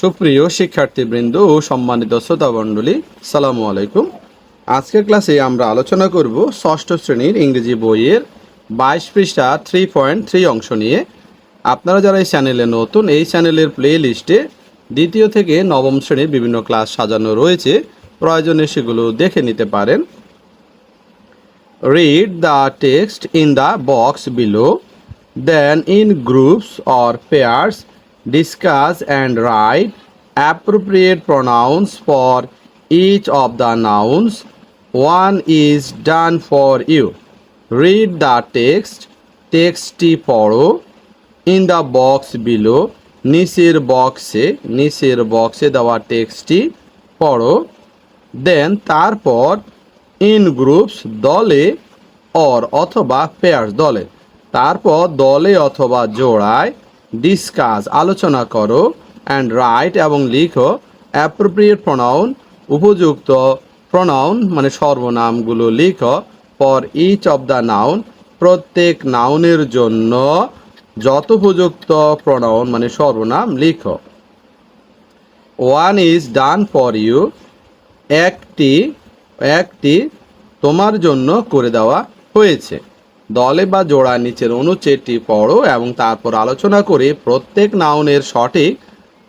সুপ্রিয় শিক্ষার্থীবৃন্দ ও সম্মানিত শ্রোতামণ্ডলী সালামু আলাইকুম। আজকের ক্লাসে আমরা আলোচনা করব ষষ্ঠ শ্রেণির ইংরেজি বইয়ের বাইশ পৃষ্ঠা থ্রি পয়েন্ট থ্রি অংশ নিয়ে। আপনারা যারা এই চ্যানেলে নতুন এই চ্যানেলের প্লে লিস্টে দ্বিতীয় থেকে নবম শ্রেণির বিভিন্ন ক্লাস সাজানো রয়েছে প্রয়োজনে সেগুলো দেখে নিতে পারেন। Read the text in the box below then in groups or pairs, discuss and write appropriate pronouns for each of the nouns. One is done for you. Read the text. টেক্সটটি পড়ো in the box below নিচের বক্সে নিচের বক্সে দেওয়া টেক্সটটি পড়ো then তারপর in groups দলে অর অথবা পেয়ার্স দলে তারপর দলে অথবা জোড়ায় ডিসকাস আলোচনা করো অ্যান্ড রাইট এবং লিখো অ্যাপ্রোপ্রিয়েট প্রনাউন উপযুক্ত প্রনাউন মানে সর্বনামগুলো লিখো for each of the noun প্রত্যেক নাউনের জন্য যত উপযুক্ত প্রনাউন মানে সর্বনাম লিখো। One is done for you একটি একটি তোমার জন্য করে দেওয়া হয়েছে। দলে বা জোড়া নিচের অনুচ্ছেদটি পড়ো এবং তারপর আলোচনা করে প্রত্যেক নাউনের সঠিক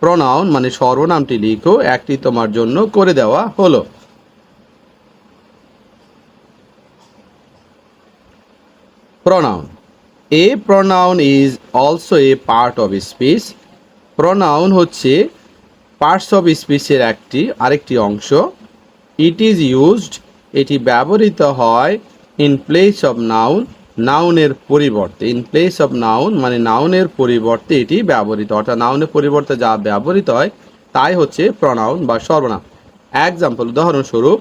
প্রনাউন মানে সর্বনামটি লিখো, একটি তোমার জন্য করে দেওয়া হলো। pronoun a pronoun is also a part of speech pronoun হচ্ছে পার্টস অফ স্পিচের একটি, আরেকটি অংশ। ইট ইজ ইউজড এটি ব্যবহৃত হয় ইন প্লেস অফ নাউন নাউনের পরিবর্তে ইন প্লেস অফ নাউন মানে নাউনের পরিবর্তে এটি ব্যবহৃত, অর্থাৎ নাউনের পরিবর্তে যা ব্যবহৃত হয়, তাই হচ্ছে প্রনাউন বা সর্বনাম। এক্সাম্পল উদাহরণস্বরূপ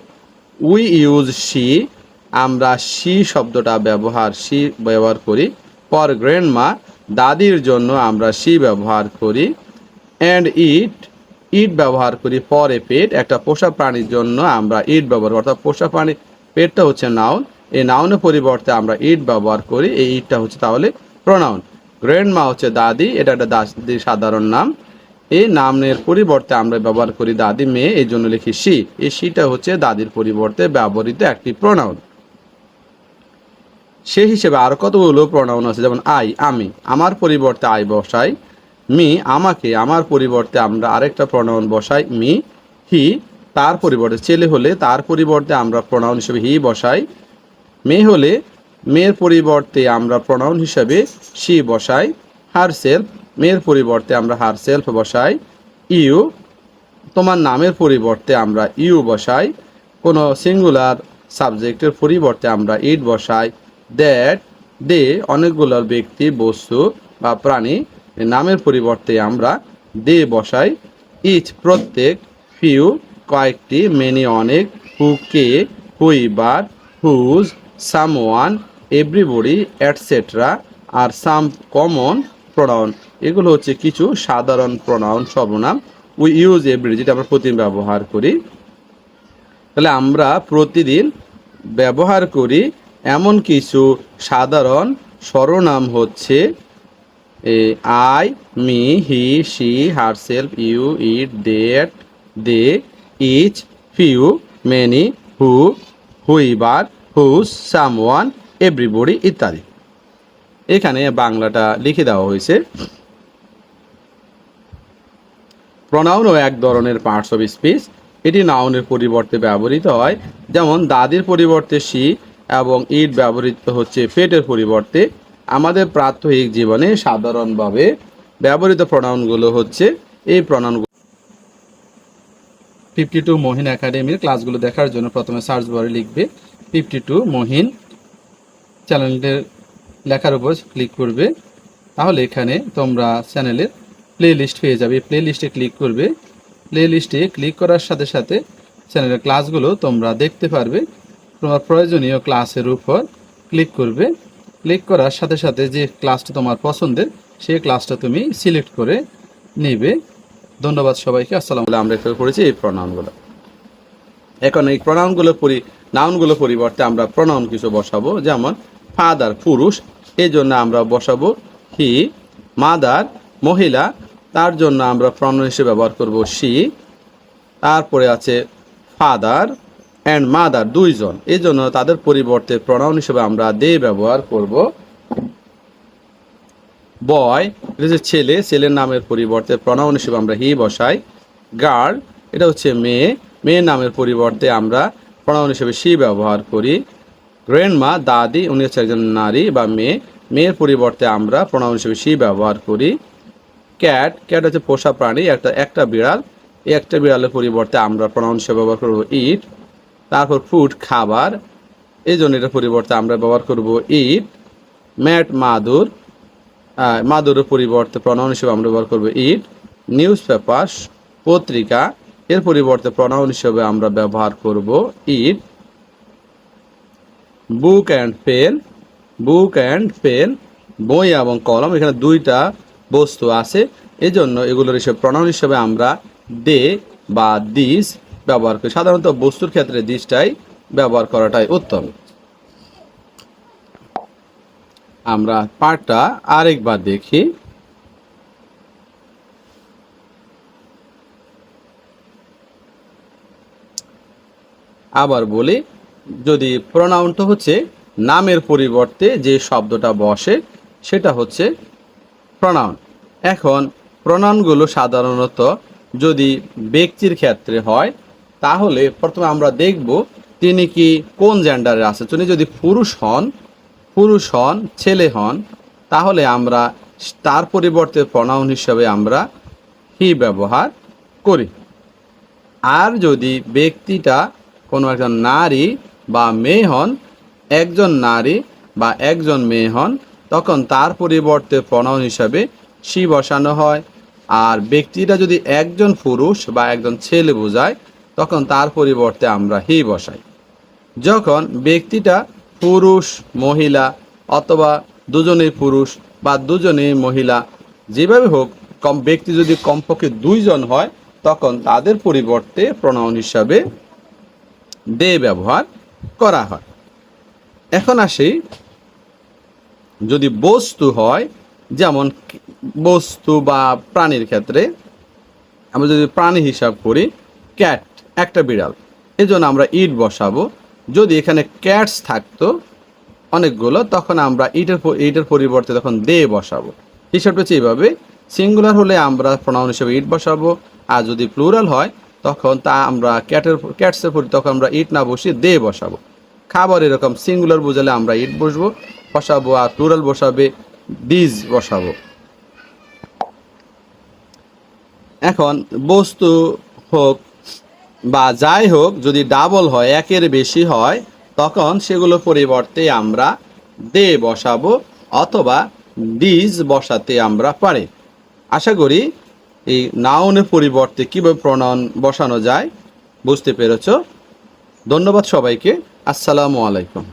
উই ইউজ শি আমরা শি শব্দটা ব্যবহার শি ব্যবহার করি। ফর গ্র্যান্ডমা দাদির জন্য আমরা শি ব্যবহার করি। অ্যান্ড ইট ইট ব্যবহার করি ফর এ পেট একটা পোষা প্রাণীর জন্য আমরা ইট ব্যবহার অর্থাৎ পোষা প্রাণী পেটটা হচ্ছে নাউন এই নাউনের পরিবর্তে আমরা ইট ব্যবহার করি। এই ইটটা হচ্ছে তাহলে প্রনাউন গ্র্যান্ডমা হচ্ছে দাদি, এটা একটা দাদি সাধারণ নাম। এই নামের পরিবর্তে আমরা ব্যবহার করি দাদি মেয়ে, এই জন্য লিখি শি এই শিটা হচ্ছে দাদির পরিবর্তে ব্যবহৃত একটি প্রনাউন সে হিসেবে আরও কতগুলো প্রনাউন আছে? যেমন আই আমি। আমার পরিবর্তে আই বসাই মি আমাকে। আমার পরিবর্তে আমরা আরেকটা প্রনাউন বসাই মি হি তার পরিবর্তে ছেলে হলে তার পরিবর্তে আমরা প্রনাউন হিসেবে হি বসাই। মেয়ে হলে মেয়ের পরিবর্তে আমরা প্রনাউন হিসাবে শি বসাই হার সেলফ মেয়ের পরিবর্তে আমরা হার সেলফ বসাই ইউ তোমার নামের পরিবর্তে আমরা ইউ বসাই, কোনো সিঙ্গুলার সাবজেক্টের পরিবর্তে আমরা ইট বসাই দ্যাট দে অনেকগুলো ব্যক্তি, বস্তু বা প্রাণী নামের পরিবর্তে আমরা দে বসাই ইচ প্রত্যেক ফিউ কয়েকটি মেনি অনেক who K who whoever whose someone everybody etcetera R some common pronoun. এগুলো হচ্ছে কিছু সাধারণ প্রোনাউন সর্বনাম। উই ইউজ এভরি যেটা আমরা প্রতিদিন ব্যবহার করি। তাহলে আমরা প্রতিদিন ব্যবহার করি এমন কিছু সাধারণ সর্বনাম হচ্ছে I me he she herself you it that they each few many who whoever whose someone everybody ইত্যাদি। এখানে বাংলাটা লিখে দেওয়া হয়েছে। প্রনাউনও এক ধরনের পার্টস অফ স্পিচ এটি নাউনের পরিবর্তে ব্যবহৃত হয়। যেমন, দাদির পরিবর্তে শি এবং ইট ব্যবহৃত হচ্ছে পেটের পরিবর্তে। আমাদের প্রাত্যহিক জীবনে সাধারণভাবে ব্যবহৃত প্রনাউনগুলো হচ্ছে, এই প্রনাউনগুলো ফিফটি টু মহিন একাডেমির ক্লাসগুলো দেখার জন্য প্রথমে সার্চ বারে লিখবে। ফিফটি টু মহিন চ্যানেলটির লেখার উপর ক্লিক করবে। তাহলে এখানে তোমরা চ্যানেলের প্লে লিস্ট পেয়ে যাবে। প্লে লিস্টে ক্লিক করবে। প্লে লিস্টে ক্লিক করার সাথে সাথে চ্যানেলের ক্লাসগুলো তোমরা দেখতে পারবে। তোমার প্রয়োজনীয় ক্লাসের উপর ক্লিক করবে। ক্লিক করার সাথে সাথে যে ক্লাসটা তোমার পছন্দের, সেই ক্লাসটা তুমি সিলেক্ট করে নেবে। ধন্যবাদ সবাইকে। আসসালাম আমরা একটু করেছি এই প্রণামগুলো। এখন এই প্রণামগুলো পরি, নাউনগুলো পরিবর্তে আমরা প্রণাম কিছু বসাবো, যেমন, ফাদার পুরুষ, এই জন্য আমরা বসাবো হি, মাদার মহিলা, তার জন্য আমরা প্রণয়ন হিসেবে ব্যবহার করব শি, তারপরে আছে ফাদার অ্যান্ড মাদার দুইজন, এই জন্য তাদের পরিবর্তে প্রণয়ন হিসেবে আমরা দে ব্যবহার করব। বয়, এটা হচ্ছে ছেলে, ছেলের নামের পরিবর্তে প্রণয়ন হিসেবে আমরা হি বসাই। গার্ল, এটা হচ্ছে মেয়ে। মেয়ের নামের পরিবর্তে আমরা প্রণয়ন হিসেবে সি ব্যবহার করি। গ্র্যান্ড মা দাদি, উনি হচ্ছে একজন নারী বা মেয়ে। মেয়ের পরিবর্তে আমরা প্রণয়ন হিসেবে সি ব্যবহার করি। ক্যাট ক্যাট হচ্ছে পোষা প্রাণী, একটা একটা বিড়াল। এই একটা বিড়ালের পরিবর্তে আমরা প্রণয়ন হিসেবে ব্যবহার করব ইট, তারপর ফুড, খাবার। এই জন্য এটার পরিবর্তে আমরা ব্যবহার করব ইট। ম্যাট, মাদুর। মাদুরের পরিবর্তে প্রণয়ন হিসেবে আমরা ব্যবহার করব ইট। নিউজ পেপার পত্রিকা। এর পরিবর্তে প্রণয়ন হিসেবে আমরা ব্যবহার করব it book and pen book and pen বই এবং কলম, এখানে দুইটা বস্তু আছে। এজন্য এগুলোর হিসেবে প্রণয়ন হিসেবে আমরা দে বা দিস ব্যবহার করি। সাধারণত বস্তুর ক্ষেত্রে দিসটাই ব্যবহার করাটাই উত্তম। আমরা পাঠটা আরেকবার দেখি। আবার বলি, যদি প্রোনাউনটা হচ্ছে নামের পরিবর্তে যে শব্দটা বসে, সেটা হচ্ছে প্রোনাউন এখন প্রোনাউনগুলো সাধারণত যদি ব্যক্তির ক্ষেত্রে হয়, তাহলে প্রথমে আমরা দেখব তিনি কি কোন জেন্ডারে আছে। তিনি যদি পুরুষ হন পুরুষ হন, ছেলে হন, তাহলে আমরা তার পরিবর্তে প্রোনাউন হিসাবে আমরা হি ব্যবহার করি। আর যদি ব্যক্তিটা কোনো একজন নারী বা মেয়ে হন, একজন নারী বা একজন মেয়ে হন, তখন তার পরিবর্তে প্রণয়ন হিসাবে সি বসানো হয়। আর ব্যক্তিটা যদি একজন পুরুষ বা একজন ছেলে বোঝায়, তখন তার পরিবর্তে আমরা হি বসাই। যখন ব্যক্তিটা পুরুষ, মহিলা অথবা দুজনেই পুরুষ বা দুজনেই মহিলা, যেভাবে হোক, কম ব্যক্তি যদি কমপক্ষে দুইজন হয়, তখন তাদের পরিবর্তে প্রণয়ন হিসাবে দে ব্যবহার করা হয়। এখন আসি, যদি বস্তু হয়, যেমন বস্তু বা প্রাণীর ক্ষেত্রে, আমরা যদি প্রাণী হিসাব করি, ক্যাট একটা বিড়াল। এই জন্য আমরা ইট বসাবো। যদি এখানে ক্যাটস থাকতো অনেকগুলো, তখন আমরা ইটের ইটের পরিবর্তে তখন দে বসাবো। হিসাবটা হচ্ছে এইভাবে, সিঙ্গুলার হলে আমরা প্রোনাউন হিসেবে ইট বসাবো, আর যদি প্লুরাল হয় তখন তা আমরা ক্যাটের ক্যাটসের পরি তখন আমরা ইট না বসিয়ে দে বসাবো। খাবার এরকম সিঙ্গুলার বোঝালে আমরা ইট বসবো, বসাবো আর প্লুরাল বসাবে ডিজ বসাবো। এখন বস্তু হোক বা যাই হোক, যদি ডাবল হয়, একের বেশি হয়, তখন সেগুলো পরিবর্তে আমরা দে বসাবো অথবা ডিজ বসাতে আমরা পারি। আশা করি এই নাউনের পরিবর্তে কীভাবে প্রণয়ন বসানো যায় বুঝতে পেরেছ? ধন্যবাদ সবাইকে। আসসালামু আলাইকুম।